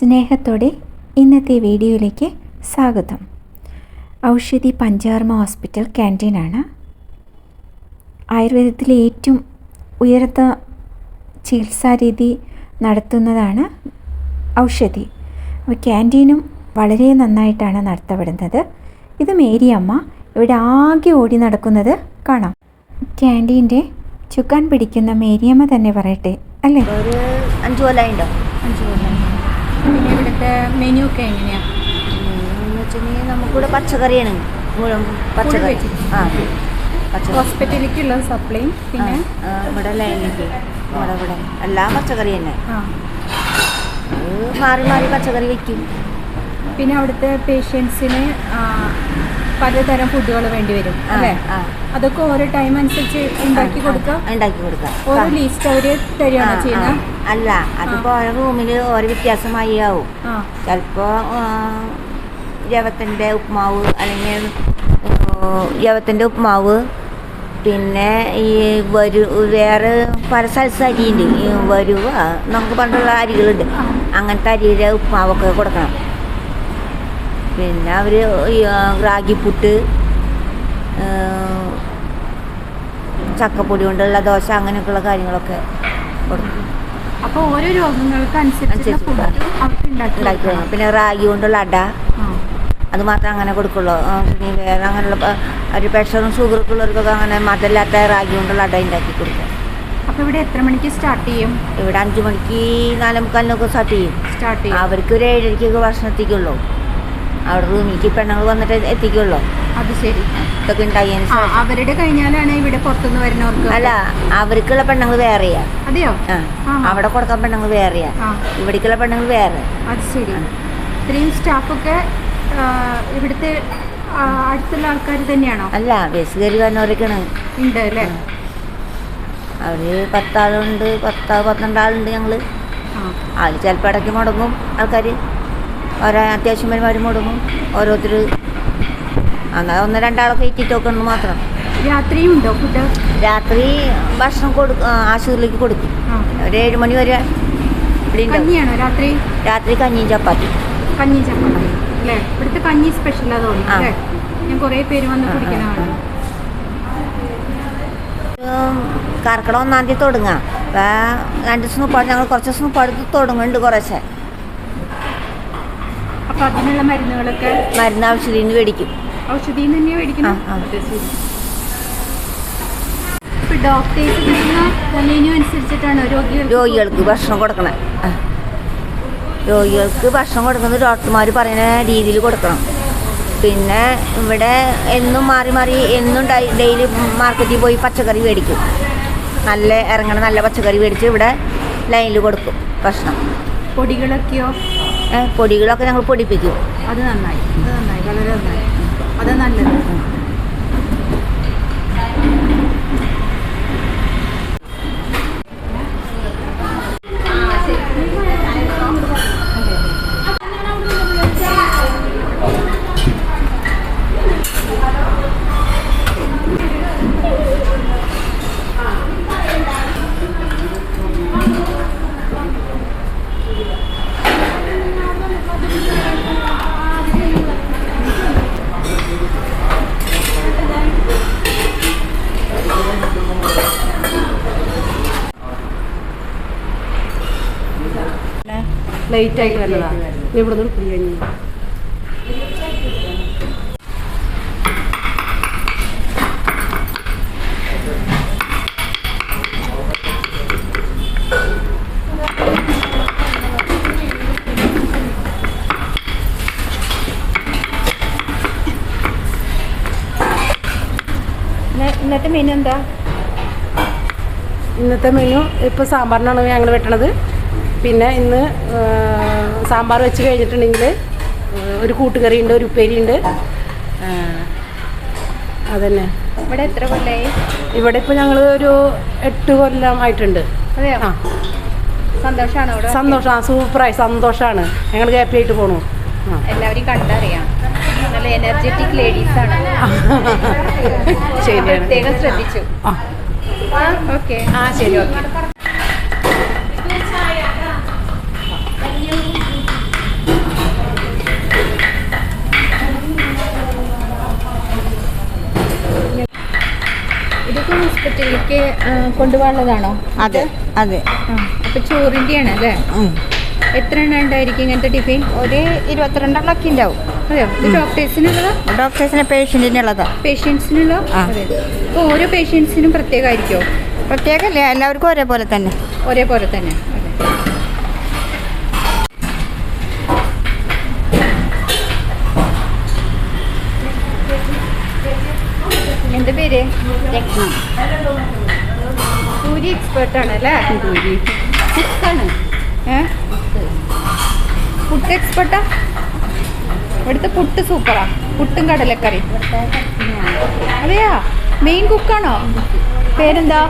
സ്നേഹത്തോടെ ഇന്നത്തെ വീഡിയോയിലേക്ക് സ്വാഗതം. ഔഷധി പഞ്ചാർമ ഹോസ്പിറ്റൽ ക്യാന്റീനാണ് ആയുർവേദത്തിലെ ഏറ്റവും ഉയർന്ന ചികിത്സാരീതി നടത്തുന്നതാണ് ഔഷധി. അപ്പോൾ ക്യാന്റീനും വളരെ നന്നായിട്ടാണ് നടത്തപ്പെടുന്നത്. ഇത് മേരിയമ്മ ഇവിടെ ആകെ ഓടി നടക്കുന്നത് കാണാം. ക്യാന്റീന്റെ ചുക്കാൻ പിടിക്കുന്ന മേരിയമ്മ തന്നെ പറയട്ടെ അല്ലേ? ഒരു അഞ്ച് അഞ്ച് കൊല്ലം പിന്നെ ഇവിടുത്തെ മെനു ഒക്കെ എങ്ങനെയാ? എന്ന് വെച്ചിട്ടുണ്ടെങ്കിൽ നമുക്കിവിടെ പച്ചക്കറിയാണ്. പച്ചക്കറി. ആ ഹോസ്പിറ്റലിലേക്കുള്ള സപ്ലൈയും പിന്നെ? ഇവിടെ ലൈനിലേക്ക് ഇവിടെ ഇവിടെ. എല്ലാം പച്ചക്കറി തന്നെ. മാറി മാറി പച്ചക്കറി വെക്കും. പിന്നെ അവിടുത്തെ പേഷ്യൻസിന് പലതരം ഫുഡുകൾ വേണ്ടി വരും. അല്ലേ? ആ. അതൊക്കെ ഓരോ ടൈം അനുസരിച്ച് ഉണ്ടാക്കി കൊടുക്കാം. ഉണ്ടാക്കി കൊടുക്കാം. ഓരോ ലീസ്റ്റ് അവർ തരികയാണോ ചെയ്യുന്നത്. അല്ല അതിപ്പോ ഓരോ റൂമിൽ ഓരോ വ്യത്യാസമായി ആവും ചിലപ്പോ ജവത്തിന്റെ ഉപ്മാവ് അല്ലെങ്കിൽ ജവത്തിന്റെ ഉപ്മാവ് പിന്നെ ഈ വരു വേറെ പല സ്ഥലത്ത് അരിയുണ്ട് ഈ വരുവ നമുക്ക് പണ്ടുള്ള അരികളുണ്ട്. അങ്ങനത്തെ അരിയുടെ ഉപ്മാവൊക്കെ കൊടുക്കണം. പിന്നെ അവർ റാഗിപ്പുട്ട് ചക്കപ്പൊടി കൊണ്ടുള്ള ദോശ അങ്ങനെയൊക്കെയുള്ള കാര്യങ്ങളൊക്കെ കൊടുക്കും. അപ്പോൾ ഓരോ രോഗങ്ങൾക്ക് അനുസരിച്ച് ഉണ്ടാക്കി. പിന്നെ റാഗി കൊണ്ടുള്ള അട. അത് മാത്രം അങ്ങനെ കൊടുക്കുള്ളൂ. പിന്നെ വേറെ അങ്ങനെയുള്ള ഒരു പ്രഷറും ഷുഗറൊക്കെ ഉള്ളവർക്കൊക്കെ അങ്ങനെ മതല്ലാത്ത റാഗി കൊണ്ടുള്ള അട ഉണ്ടാക്കി കൊടുക്കും. അപ്പോൾ ഇവിടെ എത്ര മണിക്ക് സ്റ്റാർട്ട് ചെയ്യും? ഇവിടെ അഞ്ചു മണിക്ക് നാലേ മുക്കാലിനൊക്കെ സ്റ്റാർട്ട് ചെയ്യും. സ്റ്റാർട്ട് ചെയ്യും. അവർക്ക് ഒരു ഏഴരയ്ക്കൊക്കെ ഭക്ഷണം എത്തിക്കുള്ളൂ അവിടെ റൂമിലേക്ക് പെണ്ണുങ്ങൾ വന്നിട്ട് എത്തിക്കുള്ളൂ അത് ശരി. ഇതൊക്കെ ആ അവരുടെ കഴിഞ്ഞാലാണ് ഇവിടെ പുറത്തുനിന്ന് വരുന്നവർക്ക് അല്ല അവർക്കുള്ള പെണ്ണുങ്ങൾ വേറെയാ. അതെയോ. അവിടെ കൊടുക്കാൻ പെണ്ണുങ്ങൾ വേറെയാ. ഇവിടേക്കുള്ള പെണ്ണുങ്ങൾ വേറെ. അത് ശരി. ഇത്രയും സ്റ്റാഫൊക്കെ ഇവിടുത്തെ അടുത്തുള്ള ആൾക്കാർ തന്നെയാണോ? അല്ല ബസ് കയറി വന്നവരൊക്കെയാണ് ഉണ്ട് അല്ലേ? അവർ പത്താളുണ്ട് പത്താ പന്ത്രണ്ടാളുണ്ട് ഞങ്ങൾ ആ. അതിൽ ചിലപ്പോൾ ഇടയ്ക്ക് മുടങ്ങും ആൾക്കാർ ഓരോ അത്യാവശ്യം അവർ മുടങ്ങും. ഓരോരുത്തർ അങ്ങനെ ഒന്ന് രണ്ടാളൊക്കെ ഏറ്റിട്ട് വെക്കണം മാത്രം. രാത്രിയും ഉണ്ടോ ഫുഡ് രാത്രി ഭക്ഷണം കൊടുക്കും ആശുപത്രിയിലേക്ക് കൊടുക്കും. ഒരു ഏഴ് മണി വരെ ഇവിടെ കഞ്ഞിയാണോ രാത്രി? രാത്രി കഞ്ഞിയും ചപ്പാത്തി. കഞ്ഞി ചപ്പാത്തി. അല്ലേ? ഇവിടുത്തെ കഞ്ഞി സ്പെഷ്യൽ. അല്ലേ? ഞാൻ കുറേ പേര് വന്ന് ആ, ആ, കുടിക്കുന്നതാണ് ഉം, കർക്കിടക ഒന്നാം തീയതി തുടങ്ങാം. രണ്ട് ദിവസം മുപ്പാട് ഞങ്ങൾ കുറച്ച് ദിവസം മുപ്പാട് തുടങ്ങുന്നുണ്ട് കുറേശ്ശെ. അപ്പൊ അതിനുള്ള മരുന്നുകളൊക്കെ? മരുന്ന് ആവശ്യത്തിന് മേടിക്കും. ഔഷധിയിൽ നിന്ന് തന്നെയാ മേടിക്കണം. ഡോക്ടേഴ്സ് മെനു അനുസരിച്ചിട്ടാണോ രോഗികൾ രോഗികൾക്ക് ഭക്ഷണം കൊടുക്കണം. രോഗികൾക്ക് ഭക്ഷണം കൊടുക്കുന്നത് ഡോക്ടർമാർ പറയുന്ന രീതിയിൽ കൊടുക്കണം. പിന്നെ ഇവിടെ എന്നും മാറി മാറി എന്നും ഡെയിലി മാർക്കറ്റിൽ പോയി പച്ചക്കറി മേടിക്കും. നല്ല ഇറങ്ങണ നല്ല പച്ചക്കറി മേടിച്ച് ഇവിടെ ലൈനിൽ കൊടുക്കും ഭക്ഷണം. പൊടികളൊക്കെയോ? പൊടികളൊക്കെ ഞങ്ങൾ പൊടിപ്പിക്കും. അത് നന്നായി. അത് നന്നായി. വളരെ നന്നായി. അത് നല്ലത്. ലേറ്റ് ആയിട്ട് വരുന്നതാണ് ഇനി ഇവിടെ നിന്ന് ബിരിയാണി ഇന്ന- ഇന്നത്തെ മെനു എന്താ? ഇന്നത്തെ മെനു ഇപ്പോൾ സാമ്പാറിനാണ് ഞങ്ങൾ വെട്ടണത്. പിന്നെ ഇന്ന് സാമ്പാർ വെച്ച് കഴിഞ്ഞിട്ടുണ്ടെങ്കിൽ ഒരു കൂട്ടുകറി ഉണ്ട് ഒരു ഉപ്പേരി ഉണ്ട് അതന്നെ. ഇവിടെ എത്ര കൊല്ലായി? ഇവിടെ ഇപ്പോൾ ഞങ്ങൾ ഒരു എട്ട് കൊല്ലം ആയിട്ടുണ്ട്. അതെയോ? ആ. സന്തോഷാണോ ഇവിടെ സന്തോഷം സൂപ്പറായി സന്തോഷമാണ് ഞങ്ങൾ ഹാപ്പി ആയിട്ട് പോണു. എല്ലാവരും കണ്ടറിയാം. നല്ല എനർജറ്റിക് ലേഡീസ് ആണ്. ശരിയാണ്. പ്രത്യേകം ശ്രദ്ധിച്ചു. ഓക്കെ. ആ ശരി ഓക്കെ വീട്ടിലേക്ക് ആ, കൊണ്ടുപോകാനുള്ളതാണോ? അതെ അതെ. അപ്പൊ ചോറിന്റെയാണ് അല്ലേ. എത്ര എണ്ണം ഉണ്ടായിരിക്കും ഇങ്ങനത്തെ ടിഫിൻ? ഒരു ഇരുപത്തിരണ്ടെണ്ണമൊക്കെ ഉണ്ടാവും. ഡോക്ടേഴ്സിന് പേഷ്യന്റിനുള്ളതാ പേഷ്യൻസിനുള്ള ഓരോ പേഷ്യൻസിനും പ്രത്യേകമായിരിക്കോ? പ്രത്യേകമല്ലേ എല്ലാവർക്കും ഒരേപോലെ തന്നെ. ഒരേപോലെ തന്നെ. എന്താ പേര്? പൂരി എക്സ്പേർട്ട് ആണ് അല്ലേ? കുക്കാണ് പുട്ട് എക്സ്പേർട്ടാ ഇവിടുത്തെ പുട്ട് സൂപ്പറാ പുട്ടും കടലക്കറി അതെയാ? മെയിൻ കുക്കാണോ പേരെന്താ?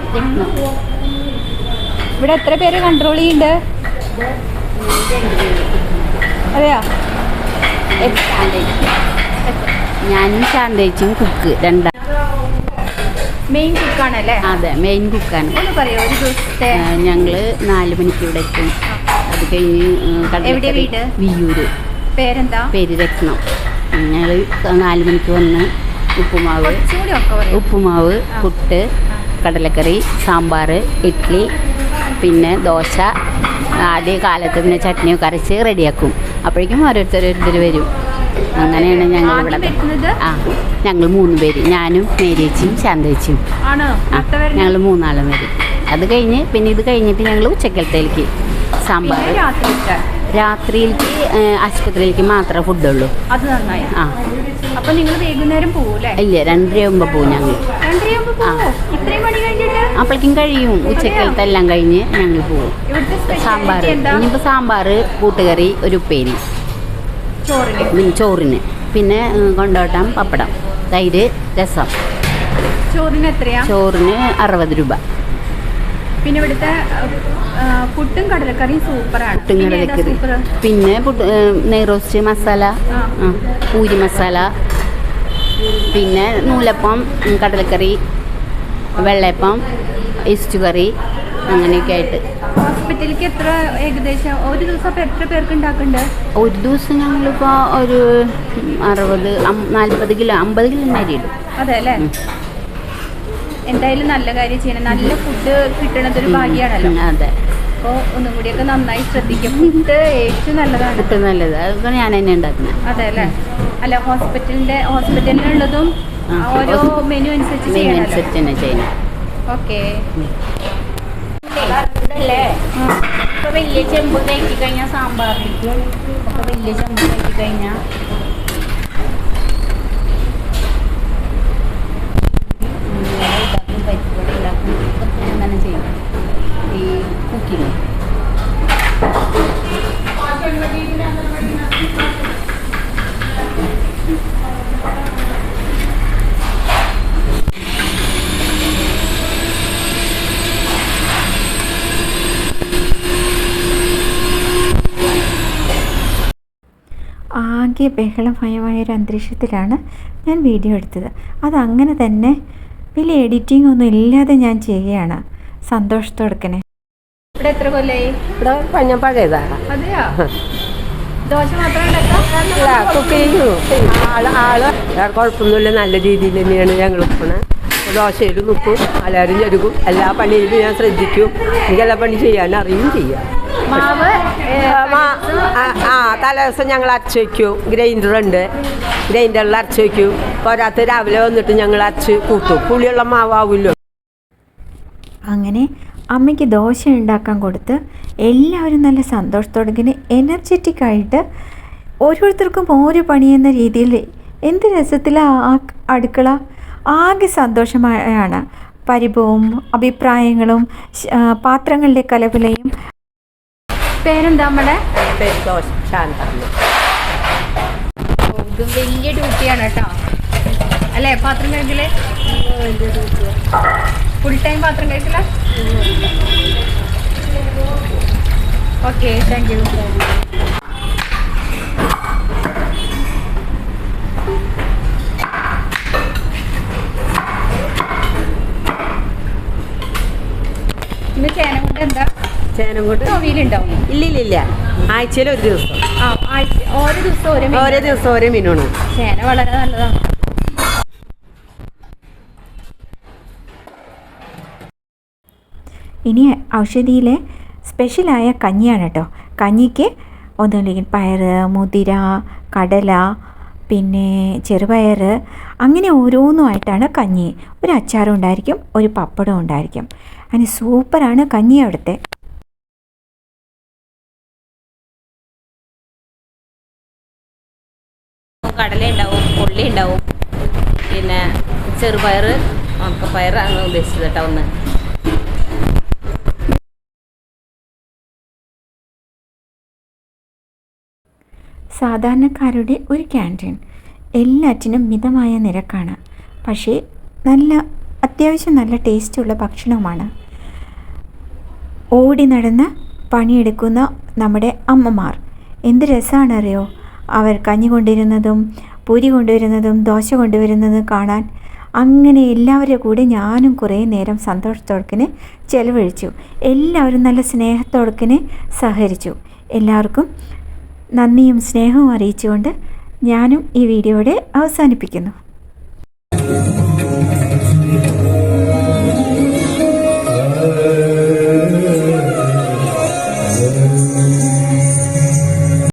ഇവിടെ എത്ര പേര് കൺട്രോൾ ചെയ്യുന്നുണ്ട് അതെയാ? ഞാനും ശാന്തേച്ചും കുക്ക് രണ്ടാ മെയിൻ കുക്കാണല്ലേ അതെ മെയിൻ കുക്കാണ് ഒന്ന് പറയോ ഒരു ദിവസത്തെ ഞങ്ങൾ നാല് മണിക്ക് ഇവിടെ എത്തും. അത് കഴിഞ്ഞ് വീട്? വിയൂര് പേരെന്താ? പേര് രത്നം. ഞങ്ങൾ നാല് മണിക്ക് വന്ന് ഉപ്പുമാവ് ഉപ്പുമാവ് പുട്ട് കടലക്കറി സാമ്പാർ ഇഡ്ഡലി പിന്നെ ദോശ. ആദ്യ കാലത്ത് പിന്നെ ചട്നിയൊക്കെ അരച്ച് റെഡിയാക്കും. അപ്പോഴേക്കും ഓരോരുത്തരോരുത്തർ വരും. അങ്ങനെയാണ് ഞങ്ങൾ ഇവിടെ ആ ഞങ്ങൾ മൂന്ന് പേര്. ഞാനും മേരിയച്ചും ശാന്തേച്ചിയും. ഞങ്ങൾ മൂന്നാളും വരും. അത് കഴിഞ്ഞ് പിന്നെ ഇത് കഴിഞ്ഞിട്ട് ഞങ്ങൾ ഉച്ചക്കലത്തേക്ക് സാമ്പാർ. രാത്രിയിലേക്ക് ആശുപത്രിയിലേക്ക് മാത്രമേ ഫുഡുള്ളൂ. അത് നന്നായി. ആ. അപ്പൊ നിങ്ങൾ വൈകുന്നേരം പോകൂലേ ഇല്ല രണ്ടരയാകുമ്പോൾ പോകും ഞങ്ങൾ. രണ്ടരയാകുമ്പോ അപ്പോഴേക്കും കഴിയും. ഉച്ചക്കലത്തെ എല്ലാം കഴിഞ്ഞ് ഞങ്ങൾ പോകും സാമ്പാർ ഇനിയിപ്പോ സാമ്പാർ കൂട്ടുകറി ഒരു ഉപ്പേരി. ചോറിന്. പിന്നെ ചോറിന്. പിന്നെ ഏഹ്, കൊണ്ടോട്ടം പപ്പടം. തൈര് രസം. ചോറിന് എത്രയാ? ചോറിന് അറുപത് രൂപ. പിന്നെ ഇവിടുത്തെ പുട്ടും കടലക്കറിയും സൂപ്പറാണ്. പുട്ടും കടലക്കറി. പിന്നെ പുട്ട് നെയ്റോസ്റ്റ് മസാല പൂരി മസാല പിന്നെ നൂലപ്പം കടലക്കറി വെള്ളയപ്പം ഈസ്റ്റ് കറി അങ്ങനെയൊക്കെ ആയിട്ട്. ഹോസ്പിറ്റലിലേക്ക് എത്ര ഏകദേശം ഒരു ദിവസം എത്ര പേർക്ക് ഉണ്ടാക്കുന്നുണ്ട്? ഒരു ദിവസം ഞങ്ങളിപ്പോൾ ഒരു അറുപത് നാൽപ്പത് കിലോ അമ്പത് കിലോ അരി ഇടും. അതെ അല്ലേ? എന്തായാലും നല്ല കാര്യം ചെയ്യണം. നല്ല ഫുഡ് കിട്ടണത് ഒരു ഭാഗ്യമാണല്ലോ. അതെ. അപ്പോൾ ഒന്നും കൂടിയൊക്കെ നന്നായി ശ്രദ്ധിക്കും ഫുഡ് ഏറ്റവും നല്ലതാണ്. പുട്ട് നല്ലത്. അതൊക്കെ ഞാൻ തന്നെ ഉണ്ടാക്കുന്നത്. അതെ അല്ലേ? അല്ല ഹോസ്പിറ്റലിന്റെ ഹോസ്പിറ്റലിനുള്ളതും ഉള്ളതും ഓരോ മെനു അനുസരിച്ച് ചെയ്യണം ചെയ്യണമല്ലോ. അനുസരിച്ച് തന്നെ ചെയ്യുന്നത് ഓക്കെ വലിയ ചെമ്പ് കയറ്റി കഴിഞ്ഞാൽ സാമ്പാറിലേക്കും ഒക്കെ വലിയ ചെമ്പ് കയറ്റി കഴിഞ്ഞാൽ ഇതാക്കും പരിപ്പുവട ഉണ്ടാക്കും ഇതൊക്കെ ഞാൻ ചെയ്യും ഈ കുക്കിങ് ആകെ ബഹളമയമായ ഒരു അന്തരീക്ഷത്തിലാണ് ഞാൻ വീഡിയോ എടുത്തത്. അതങ്ങനെ തന്നെ വലിയ എഡിറ്റിംഗ് ഒന്നും ഇല്ലാതെ ഞാൻ ചെയ്യുകയാണ്. സന്തോഷത്തോടെ ഇവിടെ എത്ര കൊല്ലായി? ഇവിടെ പഞ്ഞ പഴയതാണ്. അതെയോ? ദോശ മാത്രം ഉണ്ടാക്കാം? അല്ല കുക്ക് ചെയ്യൂ. ആൾ ആൾ. കുഴപ്പമൊന്നുമില്ല. നല്ല രീതിയിൽ തന്നെയാണ് ഞങ്ങൾ ഉപ്പണ ദോശയിലും ഉപ്പും എല്ലാവരും ചെരുക്കും എല്ലാ പണിയിലും ഞാൻ ശ്രദ്ധിക്കും. എനിക്ക് എല്ലാ പണി ചെയ്യാൻ അറിയും ചെയ്യാം. മാവ് തലേ ദിവസം ഞങ്ങൾ അരച്ച് വയ്ക്കും ഗ്രൈൻഡറുണ്ട് ഗ്രൈൻഡറിൽ അരച്ച് വയ്ക്കും പോരാത്ത രാവിലെ വന്നിട്ട് ഞങ്ങൾ അരച്ച് കൂട്ടും. പുളിയുള്ള മാവാവില്ലോ അങ്ങനെ അമ്മയ്ക്ക് ദോശ ഉണ്ടാക്കാൻ കൊടുത്ത് എല്ലാവരും നല്ല സന്തോഷത്തോടെ ഇങ്ങനെ എനർജറ്റിക് ആയിട്ട് ഓരോരുത്തർക്കും ഓരോ പണിയെന്ന രീതിയിൽ എന്ത് രസത്തിലാണ് അടുക്കള. ആകെ സന്തോഷമായാണ്. പരിഭവവും അഭിപ്രായങ്ങളും പാത്രങ്ങളുടെ കലപിലയും പേരെന്താ നമ്മുടെ ഇത് വലിയ ഡ്യൂട്ടിയാണ് കേട്ടോ. അല്ലേ പാത്രം കഴിക്കൽ ഫുൾ ടൈം പാത്രം കഴിക്കില്ല ഓക്കെ താങ്ക് യു ഇന്ന് ചേന കൊണ്ട് എന്താ? ചേനം കൊണ്ട് ഇല്ല ഇല്ല ആഴ്ചയിൽ ഒരു ദിവസം. ആ ആഴ്ച ഓരോ ദിവസം ഓരോ ഓരോ menu. ദിവസം ഓരോ മീനാണ് ചേന വളരെ നല്ലതാണ്. ഇനി ഔഷധിയിലെ സ്പെഷ്യലായ കഞ്ഞിയാണ് കേട്ടോ. കഞ്ഞിക്ക് ഒന്നുമില്ലെങ്കിൽ പയറ് മുതിര കടല പിന്നെ ചെറുപയർ അങ്ങനെ ഓരോന്നുമായിട്ടാണ് കഞ്ഞി. ഒരു അച്ചാറും ഉണ്ടായിരിക്കും ഒരു പപ്പടവും ഉണ്ടായിരിക്കും. അങ്ങനെ സൂപ്പറാണ് കഞ്ഞി അവിടുത്തെ കടല ഉണ്ടാവും ഉള്ളി ഉണ്ടാവും പിന്നെ ചെറുപയർ ഉണക്കപ്പയറാണ് ഉദ്ദേശിച്ചത് കേട്ടോ ഒന്ന് സാധാരണക്കാരുടെ ഒരു ക്യാന്റീൻ. എല്ലാറ്റിനും മിതമായ നിരക്കാണ്. പക്ഷേ നല്ല അത്യാവശ്യം നല്ല ടേസ്റ്റുള്ള ഭക്ഷണവുമാണ്. ഓടി നടന്ന് പണിയെടുക്കുന്ന നമ്മുടെ അമ്മമാർ. എന്ത് രസമാണറിയോ അവർ കഞ്ഞി കൊണ്ടുവരുന്നതും പൂരി കൊണ്ടുവരുന്നതും ദോശ കൊണ്ടുവരുന്നതും കാണാൻ അങ്ങനെ എല്ലാവരുടെ കൂടെ ഞാനും കുറേ നേരം സന്തോഷത്തോടക്കിന് ചെലവഴിച്ചു. എല്ലാവരും നല്ല സ്നേഹത്തോടക്കിന് സഹകരിച്ചു. എല്ലാവർക്കും നന്ദിയും സ്നേഹവും അറിയിച്ചുകൊണ്ട് ഞാനും ഈ വീഡിയോയുടെ അവസാനിപ്പിക്കുന്നു.